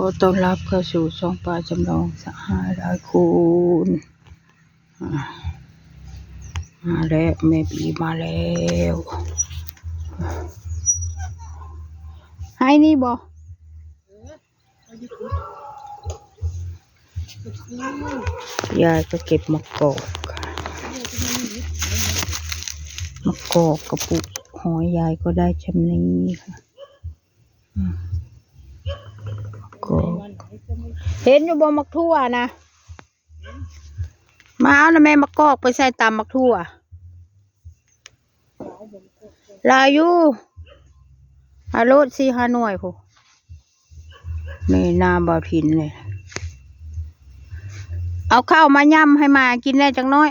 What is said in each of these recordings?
ขอต้อนรับเข้าสู่ช่องปลาจำลองสหายรายคุณมาแล้วแม่บีมาแล้วให้นี่บอยายก็เก็บมะกอกมะกอกกระปุกหอยยายก็ได้ชำนี้ค่ะอืมมะกอก เห็นอยู่บนมักทั่วนะมาเอานะแม่มะกอกไปใส่ตำมักทั่วลายู่อาโรดสี่ห้าหน่วยพูนี่นาบาวทินเลย เอาข้าวมาย่ำให้มากินได้จังน้อย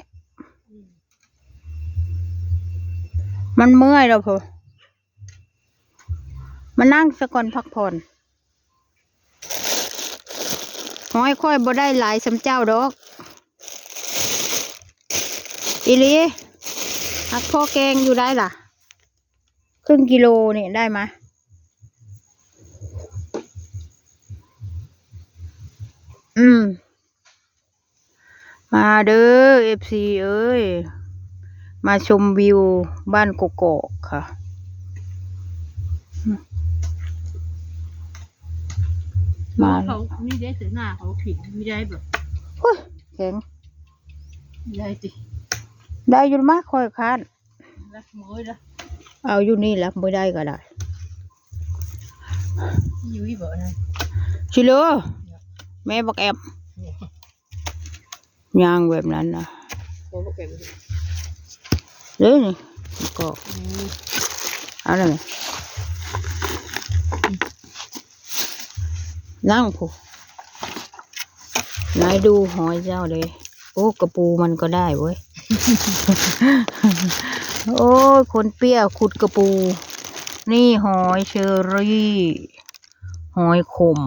มันเมื่อยแล้วพูมานั่งสะก่อนพักผ่อน หอยค่อยบ่ได้หลายสำเจ้าดอกอีลีหักพ่อแกงอยู่ได้ล่ะ ครึ่งกิโลเนี่ยได้ไหมอืม มาเด้อเอฟซีเอ้ย มาชมวิวบ้านกกอกค่ะ มาเขานี่ได้แต่หน้าเขาผิดไม่ได้แบบเฮ้ยแข็งไม่ได้จิได้อยู่มากคอยคานรักมือละเอาอยู่นี่แล้วไม่ได้ก็ได้ยุ้ยบอกนะชิโลแม่บอกแอมยางแบบนั้นนะเขาบอกแกเลยนี่ก็เอาอะไรไหม นั่งผู้นายดูหอยเจ้าเลยโอ้กระปูมันก็ได้เว้ย โอ้ยคนเปี้ยขุดกระปู นี่หอยเชอรี่ หอยขม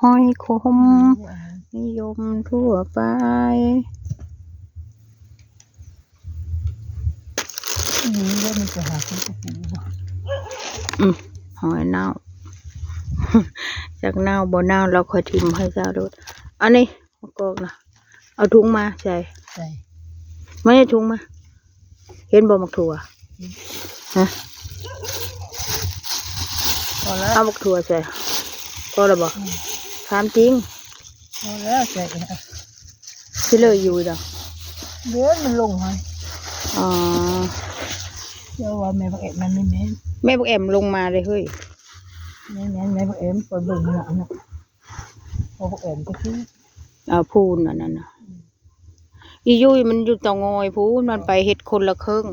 หอยขม นิยมทั่วไปนี่ว่ามันจะหาคนกับปูอืมหอยเน่า จากเน่าบ่เน่าเราค่อยทิมให้เจ้าดูอันนี้มะกอกนะเอาถุงมาใส่ใช่ไม่ใช่ถุงมา เห็นบ่มักถั่วฮะพอแล้วเอามักถั่วใส่ก็ระบอกถามจริงพอแล้วใส่ที่เลยอยู่ดอกเดี๋ยวมันลงให้อ๋อเดี๋ยวว่าแม่บอกเอ็มมันไม่แม่นแม่บอกแอมลงมาเลยเฮ้ย แม่แม่แม่บอกเอ็มปล่อยเบิ่งหลังน่ะพอบอกเอ็มก็คือเอาพูนอันนั้นนะอียุยมันอยู่เตางอยพูนมันไปเฮ็ดคนละครึ่ง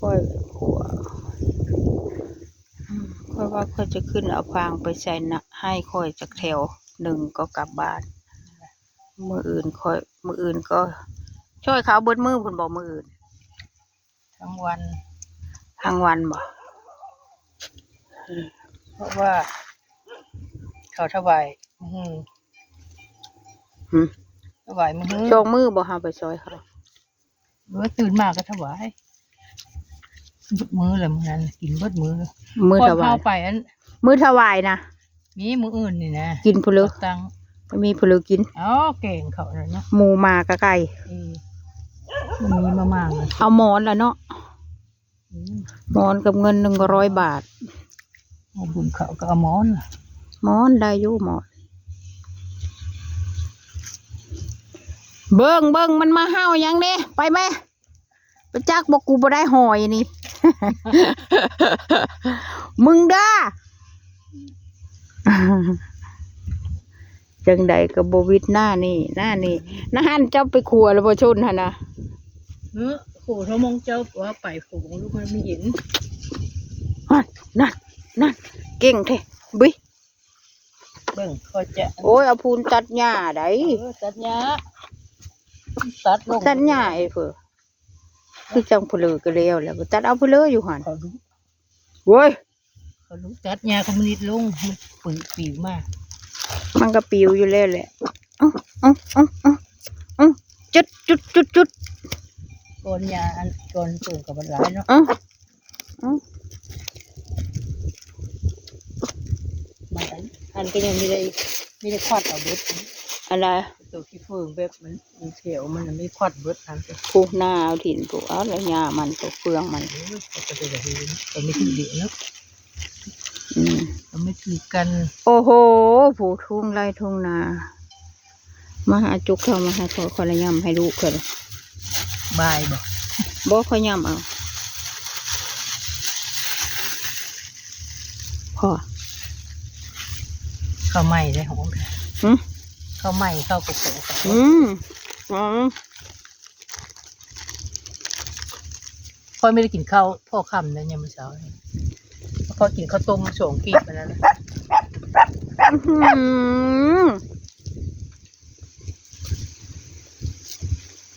ค่อยขัวอืมค่อยว่าค่อยจะขึ้นเอาฟางไปใส่นะให้ค่อยจากแถวหนึ่งก็กลับบ้านมืออื่นค่อยมืออื่นก็ ช่วยเขาเบิดมือคุณบอกมืออื่นทั้งวันทางวันบ่ เพราะว่า เขาถวายอืมหืมถวายมือโชงมือบ่หาไปซอยเขาหรือว่าตื่นมาก็ถวายเบดมือเลยมือนั้นกินเบิดมือเลยมือก่อนถวาเข้ายไปอันมือถวายนะมีมืออื่นนี่นะกินเพลือตังมีเพลือกินอ๋อเก่งเขาเลยเนาะหมูมากะไก่เออมันมีมามากเลยเอาหมอนละเนาะอืมหมอนกับเงินหนึ่งร้อยบาท เอาบุญเขาก็เอาหมอนน่ะหมอนได้อยู่หมอนเบิ้งเบิ้งมันมาเห่าหยังเด้ไปไหมไปจักบอกกูบ่ได้หอยนี่ มึงด้าจังใดกับบวิดหน้านี่หน้านี่นาหันเจ้าไปขัวแล้วบ่ชนฮะนะเออโหทมงเจ้าว่าไปฝูงลูกมันไม่เห็นนั่น นั่นนั่นเก่งแท้บิเบิ่งเขาจะโอ้ยเอาพูนตัดหญ้าได้เออตัดหญ้าตัดลงตัดหญ้าไอ้เพื่อคือจังเพลือก็แล้วแหล้วตัดเอาเพลืออยู่หันเขารู้เว้ยเขารู้ตัดหญ้าเขามันนิดลงมันปุ๋ยปิวมากมันก็ปิวอยู่แล้วแหละอื้ออื้ออื้ออื้ออื้อจุดจุดจุดจุดก่อนหญ้าอันก่อนปลูกกับมันหลายเนาะอื้ออื้อ มันก็ยังไม่ได้ไม่ได้ควัดเอาเบิดอะไรตัวขี้เฟืองแบบมันมันเขียวมันไม่ควัดเบิดทันตัวผูหน้าเอาถิ่นผูเอาแล้วหญ้ามันตัวเฟืองมันโอ้ยก็จะได้เห็นก็ไม่ถือเดียวเนาะอืมก็ไม่ถือกัน โอ้โหผูทุ่งไร่ทุ่งนามาหาจุกเข้ามาให้ขอขอระยำให้ลูกเกินบายบ่บ่ขอยำเอาพ่อ ข้าวไหม้ได้หอมหืมข้าวไหม้ข้าวกระโปงอืมอืมพ่อไม่ได้กินข้าวพ่อค่ำนะยังไม่เช้าเลยพ่อกินข้าวต้มสองกีบไปแล้วนะอื้อหือ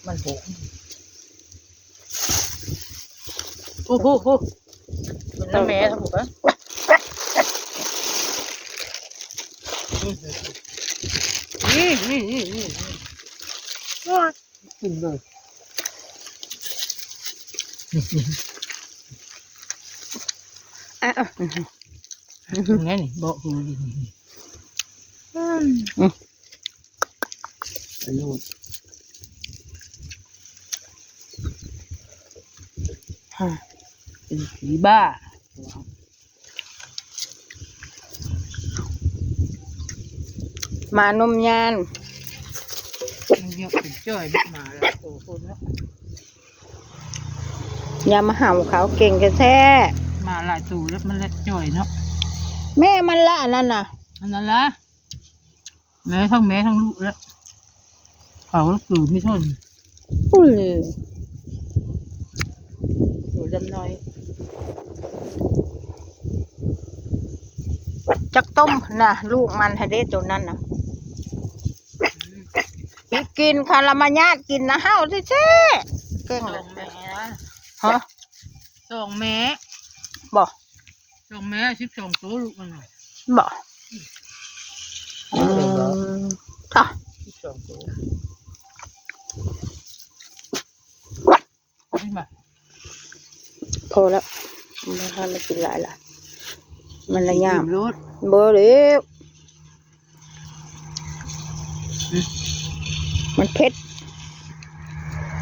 มันโหโอ้โหโหมันน้ำแม่ทั้งหมดปะ นี่นี่นี่นี่กินเลยอะอะยังไงนี่บอกหูดินี่ลูกอะเป็น ผีบ้ามานมยานมันเยอะเป็นจ้อยไม่มาแล้วโอ้โหแล้วอย่ามาเห่าเขาเก่งแท้มาหลายตูแล้วมันเล็ดจ้อยเนาะๆแม่มันละอันนั้นน่ะอันนั้นละแม่ทั้งแม่ทั้งลูกแล้วเขาลูกตูไม่ทนอุ้ยตูดำน้อยจักต้มน่ะลูกมันให้ได้ตัวนั้นน่ะอี กกินคารามาญาติกินนะเห่าซิเจ้เก่งสเลอยงแม่นะฮะสองแม่บอกสองแม่สิบสองตัวลูกมันน่ะบอกอืมค่ะสิบสองตัวนี่มาพอแล้วไม่ให้มันกินหลายละมันละยามรถเบอร์เร็ว มันเผ็ด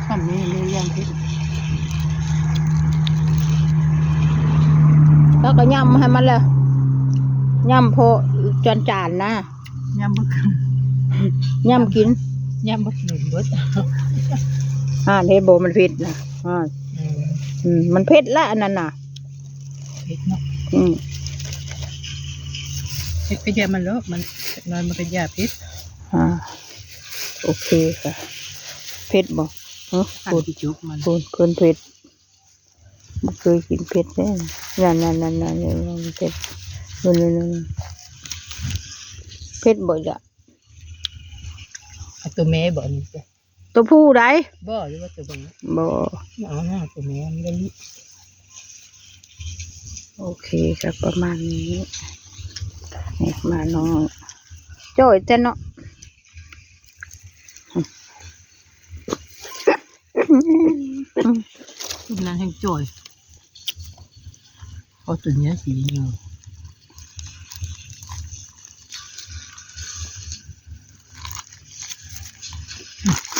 ทำนี้ไม่ยังพิษแล้วก็ย่ำให้มันเลยย่ำพอจานจานๆนะยำบึกย่ำกินยำบึกหนึ่งเบิดอ่าเทโบมันเผ็ดนะอ่าอืมอืมมันเผ็ดละอันนั้นน่ะเผ็ดเนาะอืมเผ็ดไปเดียวมันแล้วมันนอนมันเป็นยาพิษอ่า โอเคค่ะ เผ็ดบ่เอออันพูดที่จุกมันพูดคนเผ็ดมันเคยกินเผ็ดแน่นั่นนั่นนั่นนั่นนั่นเผ็ดนั่นนั่นนั่นเผ็ดบ่จ้ะเอาตัวแม่บ่นี่จ้ะตัวผู้ใดบ่หรือว่าตัวบังบ่เอาหน้าตัวแม่มันได้ลิโอเคครับประมาณนี้นี่มาน้องจ้อยแต่เนาะ นั้นแห้งจ่อยเพราะตัวเนี้ยสีเงา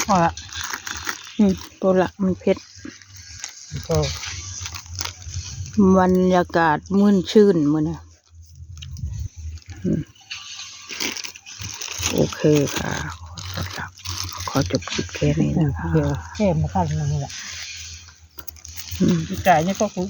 พอละอืมตัวละมันเผ็ดแล้วก็บรรยากาศมื่นชื่นมื้อนะอืมโอเคค่ะ อจบคลิปแค่นี้นะคะเขียวแค่มาขั้นนึงแหละอืมกายเนี่ยก็คุ